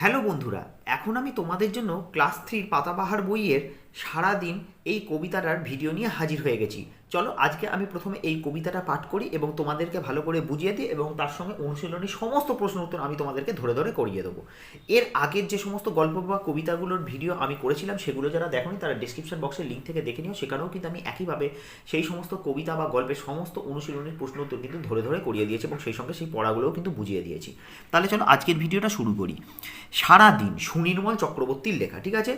Hello বন্ধুরা এখন আমি তোমাদের জন্য ক্লাস থ্রির পাতাবাহার বইয়ের সারাদিন এই কবিতাটার ভিডিও নিয়ে হাজির হয়ে গেছি। চলো, আজকে আমি প্রথমে এই কবিতাটা পাঠ করি এবং তোমাদেরকে ভালো করে বুঝিয়ে দিই এবং তার সঙ্গে অনুশীলনী সমস্ত প্রশ্ন উত্তর আমি তোমাদেরকে ধরে ধরে করিয়ে দেবো। এর আগের যে সমস্ত গল্প বা কবিতাগুলোর ভিডিও আমি করেছিলাম, সেগুলো যারা দেখোনি তারা ডিসক্রিপশন বক্সের লিঙ্ক থেকে দেখে নিও। সেখানেও কিন্তু আমি একইভাবে সেই সমস্ত কবিতা বা গল্পের সমস্ত অনুশীলনীর প্রশ্ন উত্তর কিন্তু ধরে ধরে করিয়ে দিয়েছি এবং সেই সঙ্গে সেই পড়াগুলোও কিন্তু বুঝিয়ে দিয়েছি। তাহলে চলো, আজকের ভিডিওটা শুরু করি। সারাদিন সুনির্মল চক্রবর্তীর লেখা, ঠিক আছে?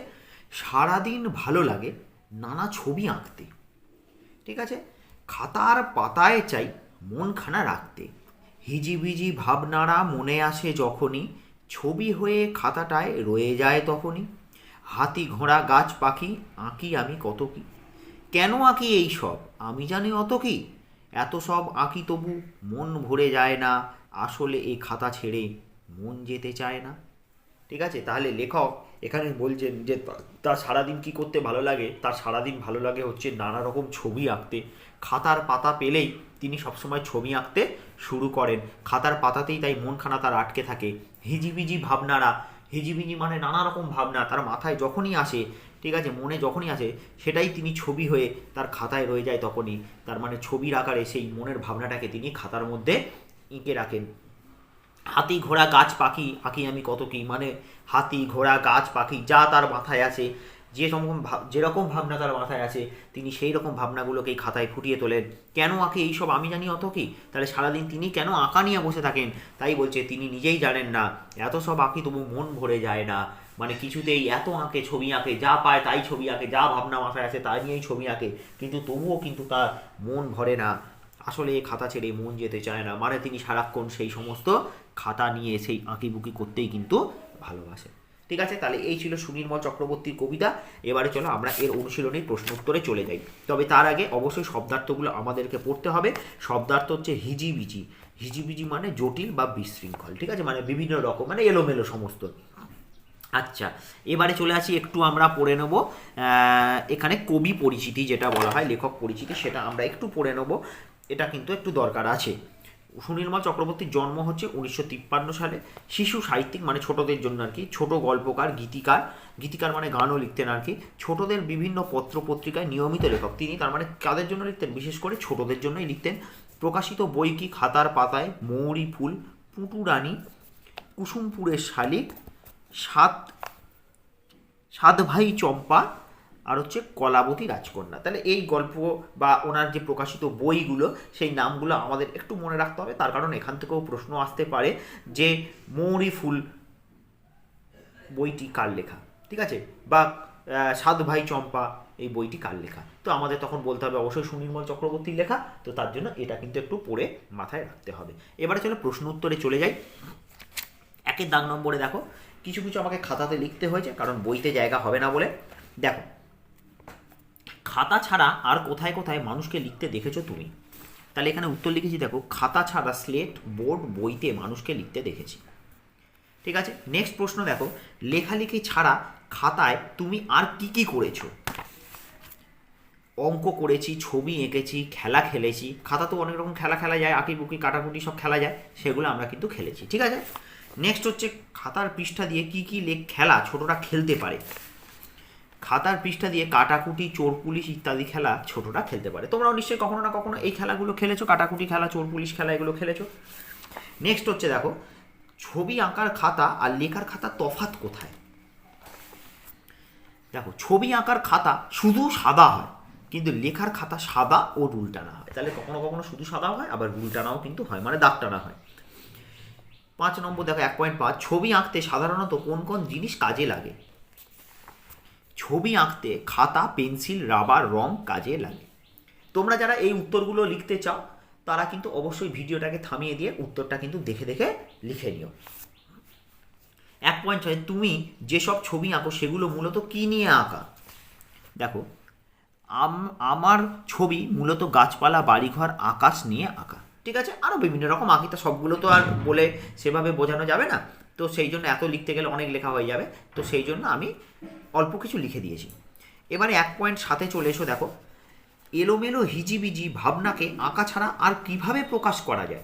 সারাদিন ভালো লাগে, নানা ছবি আঁকতে। ঠিক আছে? খাতার পাতায় চাই মনখানা রাখতে। হিজিবিজি ভাবনারা মনে আসে যখনই, ছবি হয়ে খাতাটায় রয়ে যায় তখনই। হাতি ঘোড়া, গাছ পাখি, আঁকি আমি কত কি? কেন আঁকি এই সব? আমি জানি অত কি? এত সব আঁকি তবু মন ভরে যায় না, আসলে এই খাতা ছেড়ে মন যেতে চায় না। ঠিক আছে? তাহলে লেখক এখানে বলছেন যে তার সারাদিন কি করতে ভালো লাগে? তার সারাদিন ভালো লাগে হচ্ছে নানা রকম ছবি আঁকতে। খাতার পাতা পেলেই তিনি সবসময় ছবি আঁকতে শুরু করেন। খাতার পাতাতেই তাই মনখানা তার আটকে থাকে। হিজিবিজি ভাবনারা, হিজিবিজি মানে নানা রকম ভাবনা, তার মাথায় যখনই আসে, ঠিক আছে, মনে যখনই আসে, সেটাই তিনি ছবি হয়ে তার খাতায় রয়ে যায় তখনই। তার মানে ছবির আকারে সেই মনের ভাবনাটাকে তিনি খাতার মধ্যে এঁকে রাখেন। হাতি ঘোড়া গাছ পাখি আঁকি আমি কত কি মানে হাতি ঘোড়া গাছ পাখি যা তার মাথায় আছে, যে রকম যেরকম ভাবনা তার মাথায় আছে, তিনি সেই রকম ভাবনাগুলোকেই খাতায় ফুটিয়ে তোলেন। কেন আঁকে এইসব? আমি জানি অত কি। তাহলে সারাদিন তিনি কেন আঁকা নিয়ে বসে থাকেন? তাই বলছে, তিনি নিজেই জানেন না। এত সব আঁকি তবু মন ভরে যায় না। মানে কিছুতেই এত আঁকে ছবি আঁকে, যা পায় তাই ছবি আঁকে, যা ভাবনা মাথায় আছে তাই নিয়েই ছবি আঁকে। কিন্তু তবুও কিন্তু তার মন ভরে না। আসলে খাতা ছেড়ে মন যেতে চায় না। মানে তিনি সারাক্ষণ সেই সমস্ত খাতা নিয়ে সেই আঁকিবুকি করতেই কিন্তু ভালোবাসে। ঠিক আছে? তাহলে এই ছিল সুনির্মল চক্রবর্তীর কবিতা। এবারে চলো আমরা এর অনুশীলনীর প্রশ্ন উত্তরে চলে যাই। তবে তার আগে অবশ্যই শব্দার্থগুলো আমাদেরকে পড়তে হবে। শব্দার্থ হচ্ছে হিজিবিজি। হিজিবিজি মানে জটিল বা বিশৃঙ্খল। ঠিক আছে? মানে বিভিন্ন রকম মানে এলোমেলো সমস্ত। আচ্ছা এবারে চলে আসি, একটু আমরা পড়ে নেব। এখানে কবি পরিচিতি যেটা বলা হয়, লেখক পরিচিতি, সেটা আমরা একটু পড়ে নেব। এটা কিন্তু একটু দরকার আছে। সুনির্মল চক্রবর্তীর জন্ম হচ্ছে উনিশশো তিপ্পান্ন সালে। শিশু সাহিত্যিক মানে ছোটদের জন্য আর কি। ছোট গল্পকার, গীতিকার গীতিকার মানে গানও লিখতেন আর কি। ছোটদের বিভিন্ন পত্র পত্রিকায় নিয়মিত লেখক। তিনি তার মানে কাদের জন্য লিখতেন? বিশেষ করে ছোটদের জন্যই লিখতেন। প্রকাশিত বই কি? খাতার পাতায় মৌরি ফুল পুটুরানি কুসুমপুরের শালিক, সাত সাত ভাই চম্পা আর হচ্ছে কলাবতী রাজকন্যা। তাহলে এই গল্প বা ওনার যে প্রকাশিত বইগুলো, সেই নামগুলো আমাদের একটু মনে রাখতে হবে। তার কারণ এখান থেকেও প্রশ্ন আসতে পারে যে মৌরি ফুল বইটি কার লেখা? ঠিক আছে? বা সাত ভাই চম্পা এই বইটি কার লেখা? তো আমাদের তখন বলতে হবে অবশ্যই সুনির্মল চক্রবর্তীর লেখা। তো তার জন্য এটা কিন্তু একটু পড়ে মাথায় রাখতে হবে। এবারে চলো প্রশ্ন উত্তরে চলে যাই। একের দাগ নম্বরে দেখো। কিছু কিছু আমাকে খাতাতে লিখতে হয়েছে, কারণ বইতে জায়গা হবে না বলে। দেখো খাতা ছাড়া আর কোথায় কোথায় মানুষকে লিখতে দেখেছ তুমি? তাহলে এখানে উত্তর লিখেছি, দেখো, খাতা ছাড়া স্লেট বোর্ড বইতে মানুষকে লিখতে দেখেছি। ঠিক আছে? নেক্সট প্রশ্ন দেখো, লেখালেখি ছাড়া খাতায় তুমি আর কি কি করেছ? অঙ্ক করেছি, ছবি এঁকেছি, খেলা খেলেছি। খাতা তো অনেক রকম খেলা খেলা যায়, আঁকি বুকি, কাটাকুটি সব খেলা যায়, সেগুলো আমরা কিন্তু খেলেছি। ঠিক আছে? নেক্সট হচ্ছে, খাতার পৃষ্ঠা দিয়ে কি কি লেখ খেলা ছোটরা খেলতে পারে? খাতার পৃষ্ঠা দিয়ে কাটাকুটি, চোর পুলিশ ইত্যাদি খেলা ছোটরা খেলতে পারে। তোমরাও নিশ্চয়ই কখনো না কখনো এই খেলাগুলো খেলেছো, কাটাকুটি খেলা, চোর পুলিশ খেলা, এগুলো খেলেছো? নেক্সট হচ্ছে দেখো, ছবি আঁকার খাতা আর লেখার খাতা তফাত কোথায়? দেখো, ছবি আঁকার খাতা শুধু সাদা হয়, কিন্তু লেখার খাতা সাদা ও রুল টানা হয়। তাহলে কখনো কখনো শুধু সাদা হয়, আবার রুল টানাও কিন্তু হয় মানে দাগ টানা হয়। পাঁচ নম্বর দেখো, এক পয়েন্ট পাঁচ, ছবি আঁকতে সাধারণত কোন কোন জিনিস কাজে লাগে? ছবি আঁকতে খাতা, পেন্সিল, রাবার, রং কাজে লাগে। তোমরা যারা এই উত্তরগুলো লিখতে চাও, তারা কিন্তু অবশ্যই ভিডিওটাকে থামিয়ে দিয়ে উত্তরটা কিন্তু দেখে দেখে লিখে নিও। এক পয়েন্ট ছয়, তুমি যেসব ছবি আঁকো, সেগুলো মূলত কি নিয়ে আঁকা? দেখো, আম- আমার ছবি মূলত গাছপালা, বাড়িঘর, আকাশ নিয়ে আঁকা। ঠিক আছে? আরও বিভিন্ন রকম আঁকি, তো সবগুলো তো আর বলে সেভাবে বোঝানো যাবে না। তো সেই জন্য এত লিখতে গেলে অনেক লেখা হয়ে যাবে। তো সেই জন্য আমি অল্প কিছু লিখে দিয়েছি। এবারে এক পয়েন্ট সাথে চলে এসো দেখো। এলোমেলো হিজিবিজি ভাবনাকে আঁকা ছাড়া আর কীভাবে প্রকাশ করা যায়?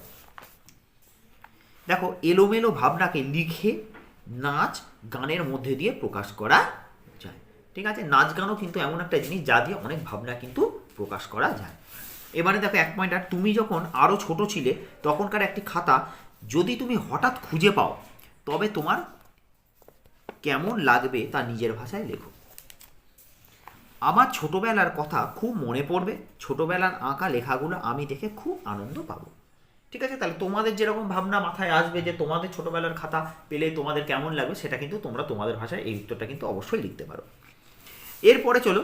দেখো, এলোমেলো ভাবনাকে লিখে নাচ গানের মধ্যে দিয়ে প্রকাশ করা যায়। ঠিক আছে? নাচ গানও কিন্তু এমন একটা জিনিস যা দিয়ে অনেক ভাবনা কিন্তু প্রকাশ করা যায়। এবারে দেখো এক পয়েন্ট আর, তুমি যখন আরও ছোট ছিলে, তখনকার একটি খাতা যদি তুমি হঠাৎ খুঁজে পাও তবে তোমার কেমন লাগবে তা নিজের ভাষায় লেখো। আমার ছোটবেলার কথা খুব মনে পড়বে, ছোটবেলার আঁকা লেখাগুলো আমি দেখে খুব আনন্দ পাবো। ঠিক আছে, তাহলে তোমাদের যেরকম ভাবনা মাথায় আসবে যে তোমাদের ছোটবেলার খাতা পেলে তোমাদের কেমন লাগবে, সেটা কিন্তু তোমরা তোমাদের ভাষায় এই উত্তরটা কিন্তু অবশ্যই লিখতে পারো। এরপরে চলো,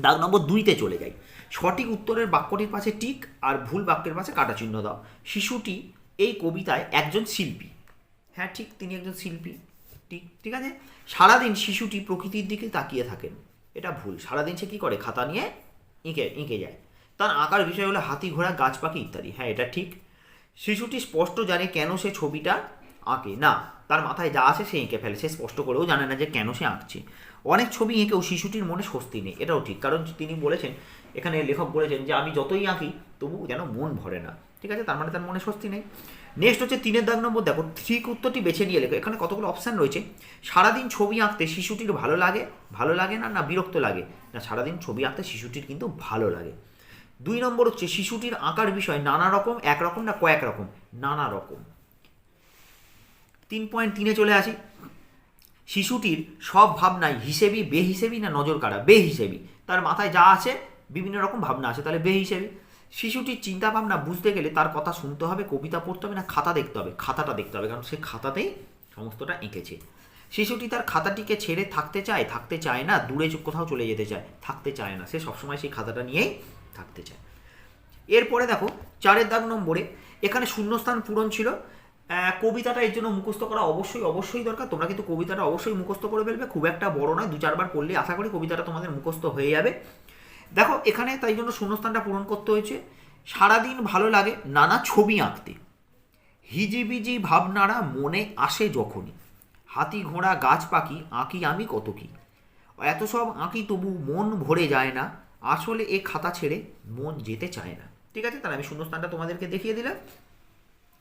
দাগ নম্বর দুইতে চলে যাই। সঠিক উত্তরের বাক্যটির পাশে টিক আর ভুল বাক্যের পাশে কাটা চিহ্ন দাও। শিশুটি এই কবিতায় একজন শিল্পী। হ্যাঁ ঠিক তিনি একজন শিল্পী, ঠিক ঠিক আছে? সারাদিন শিশুটি প্রকৃতির দিকে তাকিয়ে থাকেন। এটা ভুল। সারাদিন সে কী করে? খাতা নিয়ে এঁকে এঁকে যায়। তার আঁকার বিষয় হলো হাতি ঘোড়া, গাছ পাখি ইত্যাদি। হ্যাঁ এটা ঠিক। শিশুটি স্পষ্ট জানে কেন সে ছবিটা আঁকে। না, তার মাথায় যা আসে সে এঁকে ফেলে। সে স্পষ্ট করেও জানে না যে কেন সে আঁকছে। অনেক ছবি এঁকেও শিশুটির মনে স্বস্তি নেই। এটাও ঠিক। কারণ তিনি বলেছেন, এখানে লেখক বলেছেন যে, আমি যতই আঁকি তবু যেন মন ভরে না। ঠিক আছে? তার মানে তার মনে স্বস্তি নেই। নেক্সট হচ্ছে তিনের দাগ নম্বর, দেখো ঠিক উত্তরটি বেছে নিয়ে লেখো। এখানে কতগুলো অপশান রয়েছে? সারাদিন ছবি আঁকতে শিশুটির ভালো লাগে? ভালো লাগে না? না বিরক্ত লাগে? না সারাদিন ছবি আঁকতে শিশুটির কিন্তু ভালো লাগে। দুই নম্বর হচ্ছে শিশুটির আঁকার বিষয় নানা রকম, একরকম না কয়েক রকম? নানা রকম। তিন পয়েন্ট তিনে চলে আসি। শিশুটির সব ভাবনাই হিসেবি, বেহিসেবি না নজর কাড়া বেহিসেবি। তার মাথায় যা আছে, বিভিন্ন রকম ভাবনা আছে। তাহলে বে বেহিসেবি। শিশুটির চিন্তা ভাবনা বুঝতে গেলে তার কথা শুনতে হবে, কবিতা পড়তে হবে না, খাতা দেখতে হবে, খাতাটা দেখতে হবে, কারণ সে খাতাতেই সমস্তটা এঁকেছে। শিশুটি তার খাতাটিকে ছেড়ে থাকতে চায় থাকতে চায় না, দূরে কোথাও চলে যেতে চায়, থাকতে চায় না, সে সবসময় সেই খাতাটা নিয়েই থাকতে চায়। এরপরে দেখো, চারের দাগ নম্বরে, এখানে শূন্যস্থান পূরণ ছিল। কবিতাটা এর জন্য মুখস্থ করা অবশ্যই অবশ্যই দরকার। তোমরা কিন্তু কবিতাটা অবশ্যই মুখস্থ করে ফেলবে, খুব একটা বড় নয় দু চারবার পড়লে আশা করি কবিতাটা তোমাদের মুখস্থ হয়ে যাবে। দেখো, এখানে তাই জন্য শূন্যস্থানটা পূরণ করতে হয়েছে। সারাদিন ভালো লাগে নানা ছবি আঁকতে। হিজিবিজি ভাবনারা মনে আসে যখনই। হাতি ঘোড়া গাছ পাখি, আঁকি আমি কত কি। এত সব আঁকি তবু মন ভরে যায় না। আসলে এ খাতা ছেড়ে মন যেতে চায় না। ঠিক আছে? তাহলে আমি শূন্যস্থানটা তোমাদেরকে দেখিয়ে দিলাম।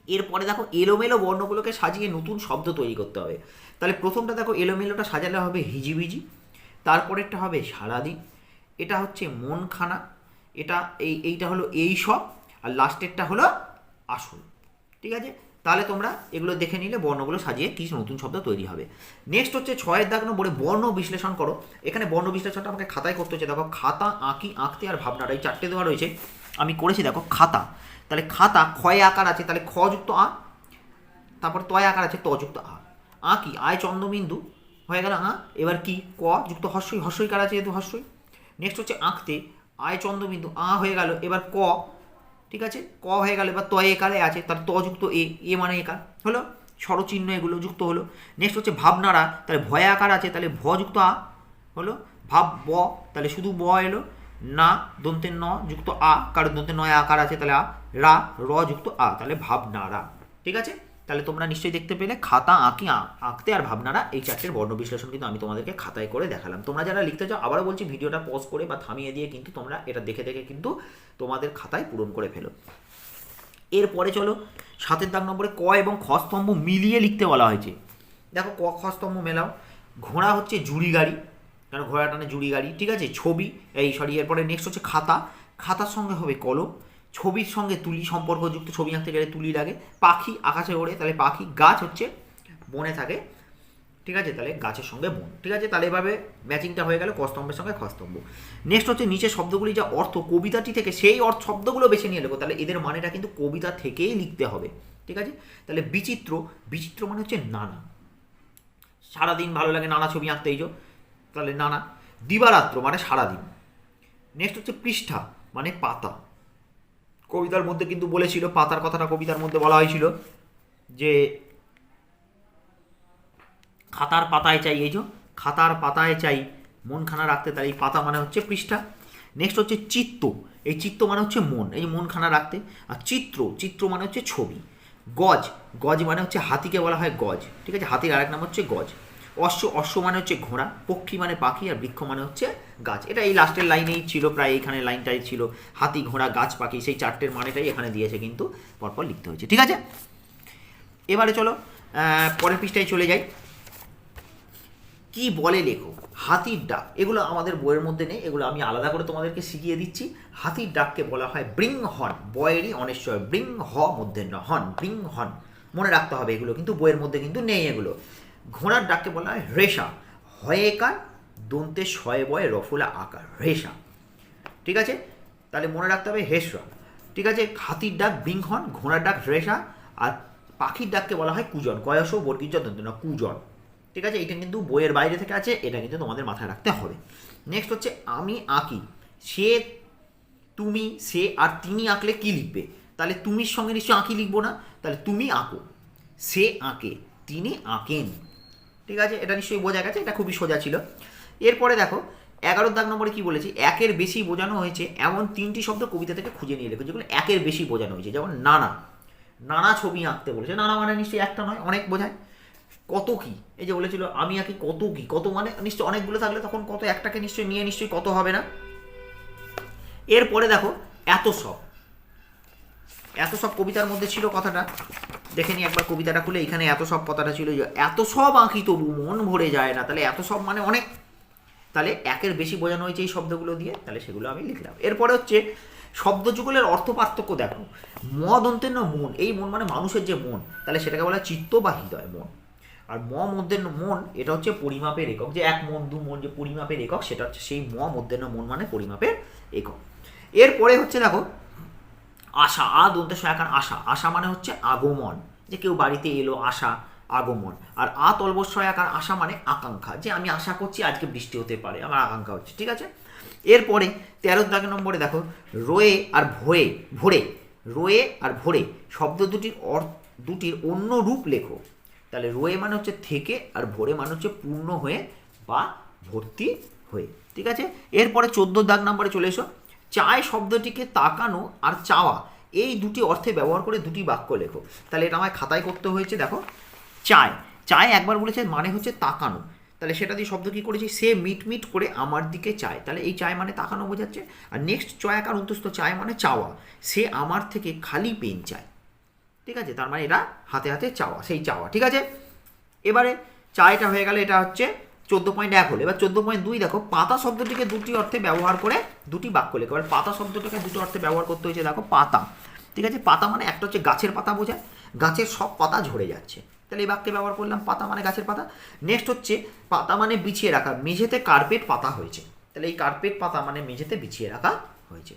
এরপরে দেখো, এলোমেলো বর্ণগুলোকে সাজিয়ে নতুন শব্দ তৈরি করতে হবে। তাহলে প্রথমটা দেখো, এলোমেলোটা সাজালে হবে হিজিবিজি, তারপরেরটা হবে সারাদিন। এটা হচ্ছে মনখানা, এটা এই, এইটা হলো এই সব, আর লাস্টেরটা হলো আসল। ঠিক আছে? তাহলে তোমরা এগুলো দেখে নিলে বর্ণগুলো সাজিয়ে কিছু নতুন শব্দ তৈরি হবে। নেক্সট হচ্ছে ছয়ের দাগ নম্বরে বর্ণ বিশ্লেষণ করো। এখানে বর্ণ বিশ্লেষণটা আমাকে খাতায় করতে হচ্ছে। দেখো, খাতা, আঁকি, আঁকতে আর ভাবনাটা, এই চারটে দেওয়া রয়েছে। আমি করেছি, দেখো, খাতা। তাহলে খাতা, ক্ষয় আকার আছে, তাহলে খ যুক্ত আ, তারপর তয় আকার আছে, ত যুক্ত আ। আঁকি, আয় চন্দ্রবিন্দু, হয়ে গেল আ। এবার কি? ক যুক্ত হর্ষই হর্ষই কার আছে, যেহেতু হর্ষই নেক্সট হচ্ছে আঁকতে। আয় চন্দ্রবিন্দু আ হয়ে গেল, এবার ক। ঠিক আছে? ক হয়ে গেল, এবার তয় একারে আছে, তার ত যুক্ত এ এ মানে একার হলো? স্বরচিহ্ন এগুলো যুক্ত হলো। নেক্সট হচ্ছে ভাবনারা, তাহলে ভয় আকার আছে, তাহলে ভ যুক্ত আ, হলো? ভাব ব, তাহলে শুধু ব এলো। না, দন্তের ন যুক্ত আ, কারণ দন্তের নয় আকার আছে, তাহলে আ, রা, র যুক্ত আ, তাহলে ভাবনারা। ঠিক আছে? তাহলে তোমরা নিশ্চয়ই দেখতে পেলে খাতা আঁকি আঁকতে আর ভাবনারা এই চারটের বর্ণ বিশ্লেষণ কিন্তু আমি তোমাদেরকে খাতায় করে দেখালাম। তোমরা যারা লিখতে চাও, আবারও বলছি ভিডিওটা পজ করে বা থামিয়ে দিয়ে কিন্তু তোমরা এটা দেখে দেখে কিন্তু তোমাদের খাতায় পূরণ করে ফেলো। এরপরে চলো, সাতের দাগ নম্বরে ক এবং খ স্তম্ভ মিলিয়ে লিখতে বলা হয়েছে। দেখো ক, খ স্তম্ভ মেলাও। ঘোড়া হচ্ছে জুড়ি গাড়ি কারণ ঘোড়া টানে জুড়ি গাড়ি? ঠিক আছে, ছবি, এই সরি এরপরে নেক্সট হচ্ছে খাতা। খাতার সঙ্গে হবে কলম। ছবির সঙ্গে তুলি সম্পর্কযুক্ত ছবি আঁকতে গেলে তুলি লাগে। পাখি আকাশে ওড়ে, তাহলে পাখি গাছ হচ্ছে বনে থাকে। ঠিক আছে? তাহলে গাছের সঙ্গে বন। ঠিক আছে? তাহলে এভাবে ম্যাচিংটা হয়ে গেল কস্তম্ভের সঙ্গে খস্তম্ভ। নেক্সট হচ্ছে নিচে শব্দগুলি যা অর্থ। কবিতাটি থেকে সেই অর্থ শব্দগুলো বেছে নিয়ে লেখো। তাহলে এদের মানেটা কিন্তু কবিতা থেকেই লিখতে হবে। ঠিক আছে? তাহলে বিচিত্র বিচিত্র মানে হচ্ছে নানা। সারাদিন ভালো লাগে নানা ছবি আঁকতে, এই যে। তাহলে নানা। দিবারাত্র মানে সারাদিন। নেক্সট হচ্ছে পৃষ্ঠা মানে পাতা। কবিতার মধ্যে কিন্তু বলেছিল, পাতার কথাটা কবিতার মধ্যে বলা হয়েছিল যে, খাতার পাতায় চাই, এই যে, খাতার পাতায় চাই, মনখানা রাখতে তার এই পাতা মানে হচ্ছে পৃষ্ঠা। নেক্সট হচ্ছে চিত্ত এই চিত্ত মানে হচ্ছে মন, এই মনখানা রাখতে। আর চিত্র চিত্র মানে হচ্ছে ছবি। গজ গজ মানে হচ্ছে হাতিকে বলা হয় গজ। ঠিক আছে? হাতির আরেক নাম হচ্ছে গজ। অশ্ব অশ্ব মানে হচ্ছে ঘোড়া, পক্ষী মানে পাখি, আর বৃক্ষ মানে হচ্ছে গাছ। এটা এই লাস্টের লাইনেই ছিল, প্রায় এইখানে লাইনটাই ছিল। হাতি, ঘোড়া, গাছ, পাখি, সেই চারটের মানেটাই এখানে দিয়েছে কিন্তু পরপর লিখতে হয়েছে। ঠিক আছে? এবারে চলো পরের পৃষ্ঠায় চলে যাই। কি বলে লেখো? হাতির ডাক। এগুলো আমাদের বইয়ের মধ্যে নেই, এগুলো আমি আলাদা করে তোমাদেরকে শিখিয়ে দিচ্ছি। হাতির ডাককে বলা হয় ব্রিং হন বয়েরই অনেশ্বর ব্রিং হ মধ্যে হন ব্রিং হন মনে রাখতে হবে এগুলো, কিন্তু বইয়ের মধ্যে কিন্তু নেই এগুলো। ঘোড়ার ডাককে বলা হয় রেশা। হয়েকার, দন্তে শয়ে বয়ে, রফুলা আকার, রেশা। ঠিক আছে? তাহলে মনে রাখতে হবে হেসরা। ঠিক আছে? হাতির ডাক বিংহন ঘোড়ার ডাক রেশা, আর পাখির ডাককে বলা হয় কুজন। কয়স বর্গীর দন্ত না, কুজন। ঠিক আছে? এটা কিন্তু বইয়ের বাইরে থেকে আছে, এটা কিন্তু তোমাদের মাথায় রাখতে হবে। নেক্সট হচ্ছে, আমি আঁকি। সে, তুমি, সে, আর তিনি আঁকলে কি লিখবে? তাহলে তুমির সঙ্গে নিশ্চয়ই আঁকি লিখব না। তাহলে তুমি আঁকো। সে আঁকে, তিনি আঁকেন। ঠিক আছে? এটা নিশ্চয়ই বোঝা গেছে, এটা খুবই সোজা ছিল। এরপরে দেখো এগারো দাগ নম্বরে কি বলেছি? একের বেশি বোঝানো হয়েছে, এমন তিনটি শব্দ কবিতা থেকে খুঁজে নিয়ে লেখো যেগুলো একের বেশি বোঝানো হয়েছে। যেমন নানা। নানা ছবি আঁকতে বলেছে। নানা মানে নিশ্চয়ই একটা নয়, অনেক বোঝায়। কত কি? এই যে বলেছিল, আমি আঁকি কত কি? কত মানে নিশ্চয়ই অনেকগুলো থাকলে তখন কত একটাকে নিশ্চয়ই নিয়ে নিশ্চয়ই কত হবে না? এরপরে দেখো, এত সব। এত সব কবিতার মধ্যে ছিল কথাটা। দেখে নি একবার কবিতাটা খুলে, এখানে এত সব কথাটা ছিল যে, এত সব আঁকি তবু মন ভরে যায় না। তাহলে এত সব মানে অনেক। তাহলে একের বেশি বোঝানো হয়েছে এই শব্দগুলো দিয়ে, তাহলে সেগুলো আমি লিখলাম। এরপরে হচ্ছে, শব্দযুগলের অর্থ পার্থক্য দেখো। মদ অন্তের মন, এই মন মানে মানুষের যে মন, তাহলে সেটাকে বলা চিত্ত বা হৃদয় মন। আর ম মধ্যের মন, এটা হচ্ছে পরিমাপের একক। যে এক মন, দু মন যে পরিমাপের একক, সেটা হচ্ছে সেই ম মধ্যের মন মানে পরিমাপের একক। এরপরে হচ্ছে দেখো আশা আ দন্তে সয়াকার আশা। আশা মানে হচ্ছে আগমন, যে কেউ বাড়িতে এলো, আশা, আগমন। আর আ তলবস্বয় আকার আশা মানে আকাঙ্ক্ষা, যে আমি আশা করছি আজকে বৃষ্টি হতে পারে, আমার আকাঙ্ক্ষা হচ্ছে, ঠিক আছে? এরপরে তেরো দাগ নম্বরে দেখো, রোয়ে আর ভোয়ে, ভোরে, রোয়ে আর ভোরে, শব্দ দুটির অর, দুটির অন্য রূপ লেখো। তাহলে রোয়ে মানে হচ্ছে থেকে, আর ভোরে মানে হচ্ছে পূর্ণ হয়ে বা ভর্তি হয়ে, ঠিক আছে? এরপরে চোদ্দ দাগ নম্বরে চলে এসো চায় শব্দটিকে তাকানো আর চাওয়া। এই দুটি অর্থে ব্যবহার করে দুটি বাক্য লেখো। তাহলে এটা আমায় খাতায় করতে হয়েছে, দেখো। চায়। চায় একবার বলেছে মানে হচ্ছে তাকানো। তাহলে সেটা দিয়ে শব্দ কী করেছি? সে মিট মিট করে আমার দিকে চায়। তাহলে এই চায় মানে তাকানো বোঝাচ্ছে। আর নেক্সট চয়াকার অন্তস্থ চায় মানে চাওয়া। সে আমার থেকে খালি পেন চায়। ঠিক আছে? তার মানে এটা হাতে হাতে চাওয়া। সেই চাওয়া। ঠিক আছে? এবারে চায়টা হয়ে গেলে, এটা হচ্ছে চোদ্দ পয়েন্ট এক হলো। এবার চোদ্দ পয়েন্ট দুই দেখো, পাতা শব্দটিকে দুটি অর্থে ব্যবহার করে দুটি বাক্য লেখো। এবার পাতা শব্দটাকে দুটো অর্থে ব্যবহার করতে হয়েছে, দেখো পাতা। ঠিক আছে, পাতা মানে একটা হচ্ছে গাছের পাতা বোঝায় গাছের সব পাতা ঝরে যাচ্ছে। তাহলে এই বাক্যে ব্যবহার করলাম পাতা মানে গাছের পাতা। নেক্সট হচ্ছে পাতা মানে বিছিয়ে রাখা, মেঝেতে কার্পেট পাতা হয়েছে। তাহলে এই কার্পেট পাতা মানে মেঝেতে বিছিয়ে রাখা হয়েছে।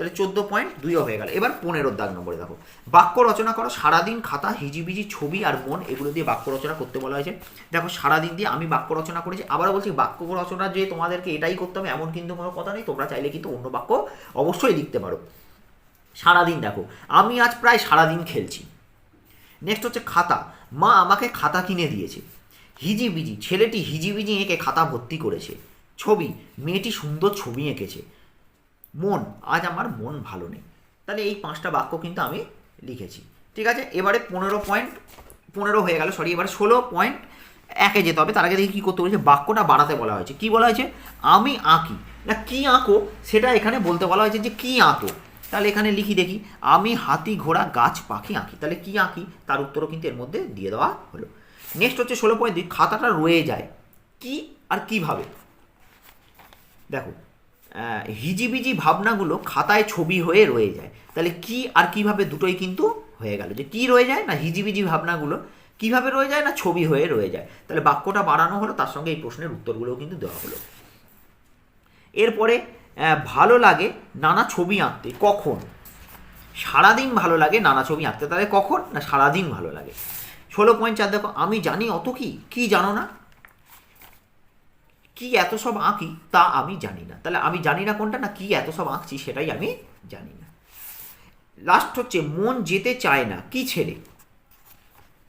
তাহলে চোদ্দ পয়েন্ট দুইও হয়ে গেল। এবার পনেরো দাগ নম্বরে দেখো। বাক্য রচনা করো, সারাদিন খাতা, হিজিবিজি, ছবি আর মন, এগুলো দিয়ে বাক্য রচনা করতে বলা হয়েছে। দেখো, সারাদিন দিয়ে আমি বাক্য রচনা করেছি, আবারও বলছি বাক্য রচনা যে তোমাদেরকে এটাই করতে হবে, এমন কিন্তু কোনো কথা নেই, তোমরা চাইলে কিন্তু অন্য বাক্য অবশ্যই লিখতে পারো। সারাদিন দেখো, আমি আজ প্রায় সারাদিন খেলছি। নেক্সট হচ্ছে খাতা। মা আমাকে খাতা কিনে দিয়েছে। হিজিবিজি, ছেলেটি হিজিবিজি এঁকে খাতা ভর্তি করেছে। ছবি, মেয়েটি সুন্দর ছবি এঁকেছে। মন, আজ আমার মন ভালো নেই। তাহলে এই পাঁচটা বাক্য কিন্তু আমি লিখেছি। ঠিক আছে? এবারে পনেরো পয়েন্ট পনেরো হয়ে গেল সরি এবারে ষোলো পয়েন্ট একে যেতে হবে। তার আগে দেখি কী করতে বলেছে? বাক্যটা বাড়াতে বলা হয়েছে। কি বলা হয়েছে? আমি আঁকি। না, কী আঁকো? সেটা এখানে বলতে বলা হয়েছে যে, কী আঁকো? তাহলে এখানে লিখি, দেখি। আমি হাতি ঘোড়া, গাছ, পাখি আঁকি। তাহলে কী আঁকি? তার উত্তরও কিন্তু এর মধ্যে দিয়ে দেওয়া হলো। নেক্সট হচ্ছে ষোলো পয়েন্ট দুই খাতাটা রয়ে যায়। কি আর কীভাবে? দেখো হিজিবিজি ভাবনাগুলো খাতায় ছবি হয়ে রয়ে যায়। তাহলে কি আর কীভাবে দুটোই কিন্তু হয়ে গেল? যে কি রয়ে যায় না হিজিবিজি ভাবনাগুলো কীভাবে রয়ে যায় না ছবি হয়ে রয়ে যায়? তাহলে বাক্যটা বাড়ানো হলো, তার সঙ্গে এই প্রশ্নের উত্তরগুলোও কিন্তু দেওয়া হলো। এরপরে ভালো লাগে নানা ছবি আঁকতে, কখন? সারাদিন ভালো লাগে নানা ছবি আঁকতে, তাহলে কখন? না সারাদিন ভালো লাগে? ষোলো পয়েন্ট চার, দেখো, আমি জানি অত কি? কি জানো না? কি এত সব আঁকি? তা আমি জানি না। তাহলে আমি জানি না কোনটা? না কি এত সব আঁকছি সেটাই আমি জানি না। লাস্ট হচ্ছে, মন যেতে চায় না, কি ছেড়ে?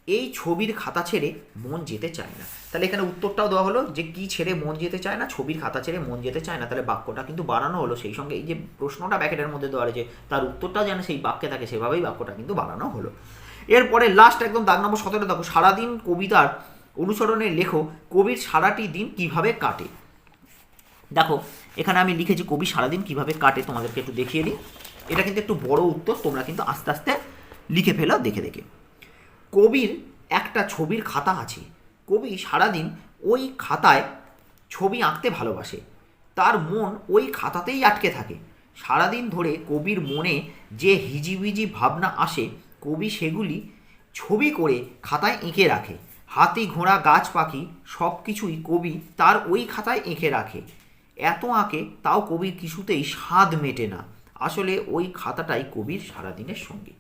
এই ছবির খাতা ছেড়ে মন যেতে চায় না। তাহলে এখানে উত্তরটাও দেওয়া হলো যে কি ছেড়ে মন যেতে চায় না, ছবির খাতা ছেড়ে মন যেতে চায় না। তাহলে বাক্যটা কিন্তু বাড়ানো হলো। সেই সঙ্গে এই যে প্রশ্নটা ব্যাকেটের মধ্যে দেওয়া রয়েছে, তার উত্তরটা যেন সেই বাক্যে থাকে, সেভাবেই বাক্যটা কিন্তু বাড়ানো হলো। এরপরে লাস্ট একদম দাগ নম্বর সতেরো দেখো। সারাদিন কবিতার অনুসরণে লেখো কবির সারাটি দিন কীভাবে কাটে। দেখো, এখানে আমি লিখেছি কবি সারাদিন কীভাবে কাটে, তোমাদেরকে একটু দেখিয়ে দিই। এটা কিন্তু একটু বড় উত্তর, তোমরা কিন্তু আস্তে আস্তে লিখে ফেলো, দেখে দেখে। কবির একটা ছবির খাতা আছে। কবি সারাদিন ওই খাতায় ছবি আঁকতে ভালোবাসে। তার মন ওই খাতাতেই আটকে থাকে। সারাদিন ধরে কবির মনে যে হিজিবিজি ভাবনা আসে, কবি সেগুলি ছবি করে খাতায় এঁকে রাখে। হাতি, ঘোড়া, গাছ, পাখি সব কিছুই কবি তার ওই খাতায় এঁকে রাখে। এত আঁকে তাও কবির কিছুতেই স্বাদ মেটে না। আসলে ওই খাতাটাই কবির সারাদিনের সঙ্গী।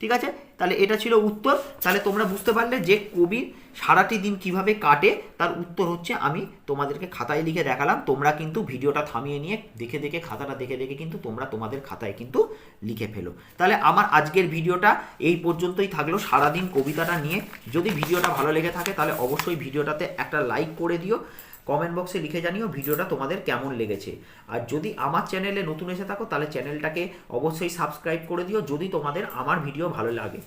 ঠিক আছে? তাহলে এটা ছিল উত্তর। তাহলে তোমরা বুঝতে পারলে যে কবির সারাটি দিন কীভাবে কাটে, তার উত্তর হচ্ছে আমি তোমাদেরকে খাতায় লিখে দেখালাম। তোমরা কিন্তু ভিডিওটা থামিয়ে নিয়ে দেখে দেখে খাতাটা দেখে দেখে কিন্তু তোমরা তোমাদের খাতায় কিন্তু লিখে ফেলো। তাহলে আমার আজকের ভিডিওটা এই পর্যন্তই থাকল। সারাদিন কবিতাটা নিয়ে যদি ভিডিওটা ভালো লেগে থাকে তাহলে অবশ্যই ভিডিওটাতে একটা লাইক করে দিও। কমেন্ট বক্সে লিখে জানিও ভিডিওটা তোমাদের কেমন লেগেছে। আর যদি আমার চ্যানেলে নতুন এসে থাকো, তাহলে চ্যানেলটাকে অবশ্যই সাবস্ক্রাইব করে দিও, যদি তোমাদের আমার ভিডিও ভালো লাগে।